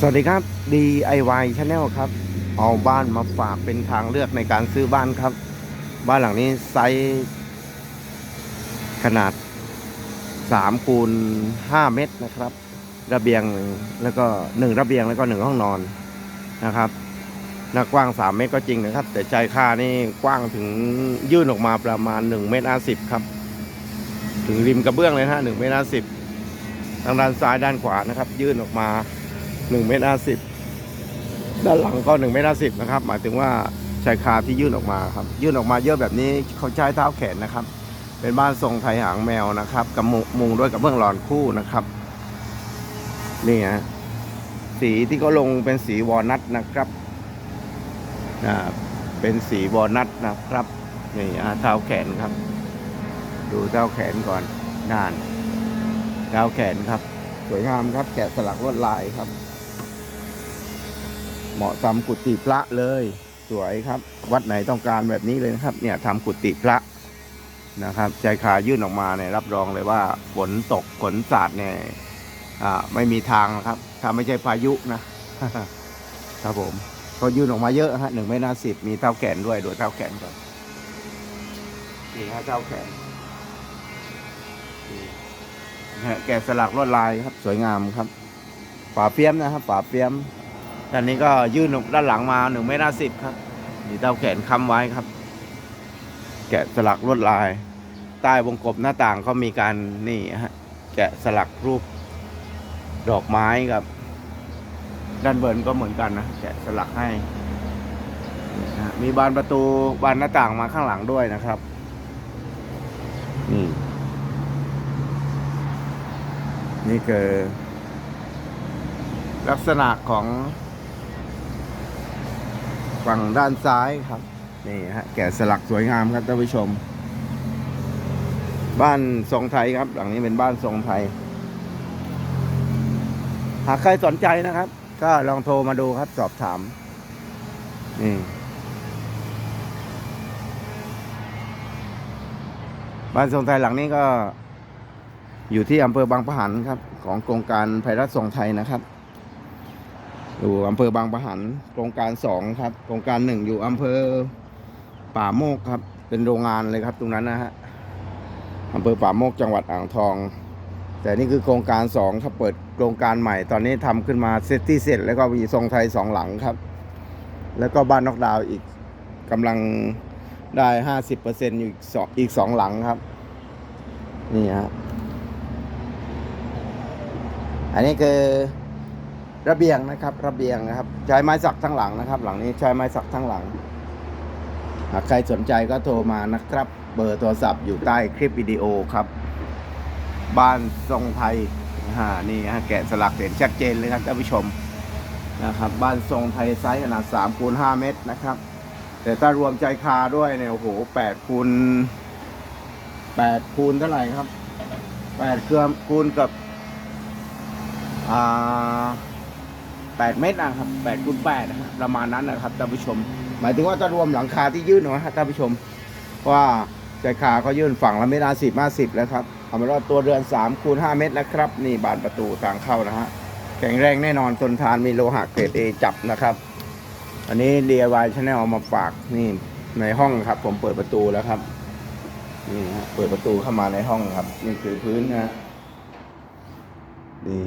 สวัสดีครับ DIY Channel ครับ เอาบ้านมาฝากเป็นทางเลือกในการซื้อบ้านครับ บ้านหลังนี้ไซส์ขนาด3คูณ5เมตรนะครับ ระเบียงแล้วก็1ระเบียงแล้วก็1ห้องนอนนะครับหน้ากว้าง 3 เมตรก็จริงนะครับ แต่ใจค่านี่กว้างถึงยื่นออกมาประมาณ1เมตร50ครับ ถึงริมกระเบื้องเลยนะฮะ1เมตร50ทางด้านซ้ายด้านขวานะครับ ยื่นออกมา 1เมตร50 ด้านหลังก็1เมตร50นะครับ หมายถึงว่าชายคาที่ยื่นออกมาครับ ยื่นออกมาเยอะแบบนี้เขาใช้เท้าแขนนะครับ เป็นบ้านทรงไทยหางแมวนะครับกับมุมุงด้วยกับเบื้องหลอนคู่นะครับนี่ฮะสีที่เขาลงเป็นสีวอลนัทนะครับอ่าเป็นสีวอลนัทนะครับนี่อ่าเท้าแขนครับ ดูเท้าแขนก่อนนานเท้าแขนครับ สวยงามครับ แกะสลักลวดลายครับ เหมาะทำกุฏิพระเลย สวยครับ วัดไหนต้องการแบบนี้เลยนะครับ เนี่ยทำกุฏิพระนะครับใจขายื่นออกมาเนี่ยรับรองเลยว่าฝนตกฝนสาดเนี่ยอ่าไม่มีทางนะครับ ถ้าไม่ใช่พายุนะ ครับผมก็ยื่นออกมาเยอะฮะหนึ่งไม่น่าสิบมีเท้าแขนด้วยโดยเท้าแขนก่อนนี่ฮะเท้าแขนนี่แกะสลักลวดลายครับ สวยงามครับ ฝาเปียมนะครับฝาเปียม ด้านนี้ก็ยื่นด้านหลังมาหนึ่งไม่น่าสิบครับมีเท้าแขนค้ำไว้ครับ แกะสลักลวดลาย ใต้วงกบหน้าต่างก็มีการนี่ฮะแกะสลักรูป ดอกไม้กับ ด้านบนก็เหมือนกันนะแกะสลักให้มีบานประตูบานหน้าต่างมาข้างหลังด้วยนะครับนี่นี่คือลักษณะของ ฝั่งด้านซ้ายครับ นี่ฮะแกะสลักสวยงามครับท่านผู้ชม บ้านทรงไทยครับ หลังนี้เป็นบ้านทรงไทย หากใครสนใจนะครับ ก็ลองโทรมาดูครับสอบถามนี่บ้านทรงไทยหลังนี้ก็อยู่ที่อำเภอบางปะหันครับ ของโครงการไพรัฐทรงไทยนะครับ อยู่อำเภอบางปะหันโครงการสองครับโครงการหนึ่งอยู่อำเภอป่าโมกครับ เป็นโรงงานเลยครับ ตรงนั้นนะฮะอำเภอป่าโมกจังหวัดอ่างทอง แต่นี่คือโครงการสองครับเปิดโครงการใหม่ ตอนนี้ทำขึ้นมาเสร็จที่เสร็จ แล้วก็มีทรงไทยสองหลังครับ แล้วก็บ้านนอกดาวอีกกำลังได้ห้าสิบเปอร์เซ็นต์อยู่อีกสองอีกสองหลังครับ นี่ฮะอันนี้คือ ระเบียงนะครับ ระเบียงนะครับ ใช้ไม้สักทั้งหลังนะครับ หลังนี้ใช้ไม้สักทั้งหลัง หากใครสนใจก็โทรมานะครับ เบอร์โทรศัพท์อยู่ใต้คลิปวิดีโอครับ บ้านทรงไทยอ่านี่ฮะแกะสลักเห็นชัดเจนเลยครับท่านผู้ชมนะครับ บ้านทรงไทยไซส์ขนาด3คูณ5เมตรนะครับ แต่ถ้ารวมใจคาด้วยเนี่ยโอ้โห8คูณ8คูณเท่าไหร่ครับ8เกือบคูณกับอ่า 8 เมตรนะครับ8คูณ8นะฮะประมาณนั้นนะครับท่านผู้ชม หมายถึงว่าถ้ารวมหลังคาที่ยื่นนะฮะท่านผู้ชมว่าใจคาเขายื่นฝั่งละไม่นาสิบห้าสิบแล้วครับเอาเป็นว่าตัวเรือน3คูณ5เมตรนะครับ นี่บานประตูทางเข้านะฮะแข็งแรงแน่นอนทนทานมีโลหะเกรดเอจับนะครับ อันนี้ DIY Channel เอามาฝากนี่ในห้องครับ ผมเปิดประตูแล้วครับนี่ฮะเปิดประตูเข้ามาในห้องครับ นี่คือพื้นนะฮะนี่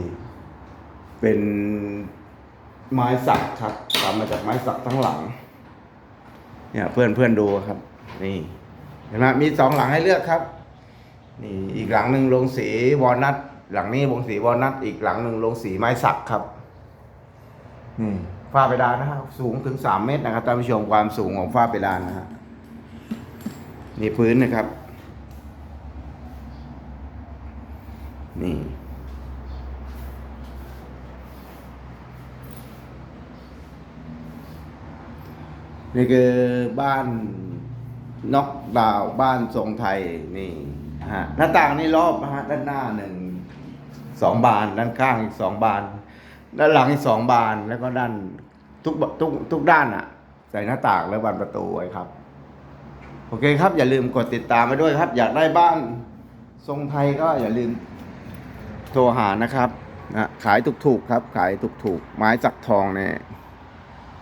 เป็น ไม้สักครับทำมาจากไม้สักทั้งหลัง เนี่ยเพื่อนเพื่อนดูครับ นี่เห็นไหมมีสองหลังให้เลือกครับ นี่อีกหลังหนึ่งลงสีวอลนัทหลังนี้ลงสีวอลนัทอีกหลังหนึ่งลงสีไม้สักครับนี่ฝ้าเพดานนะครับสูงถึงสามเมตรนะครับท่านผู้ชมความสูงของฝ้าเพดานนะฮะนี่พื้นนะครับ นี่ นี่คือบ้านน็อกดาวบ้านทรงไทยนี่ฮะหน้าต่างนี่รอบนะฮะด้านหน้าหนึ่งสองบานด้านข้างอีกสองบาน ด้านหลังอีกสองบานแล้วก็ด้านทุกทุกทุกด้านอะใส่หน้าต่างและบานประตูไว้ครับ โอเคครับ อย่าลืมกดติดตามไปด้วยครับ อยากได้บ้านทรงไทยก็อย่าลืมโทรหานะครับนะขายถูกๆครับ ขายถูกๆไม้สักทองเนี่ย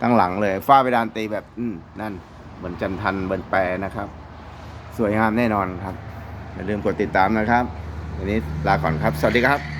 ตั้งหลังเลยฝ้าเพดานตีแบบ อืมนั่นเหมือนจันทันเบินแปรนะครับ สวยงามแน่นอนครับอย่าลืมกดติดตามนะครับวันนี้ลาก่อนครับ สวัสดีครับ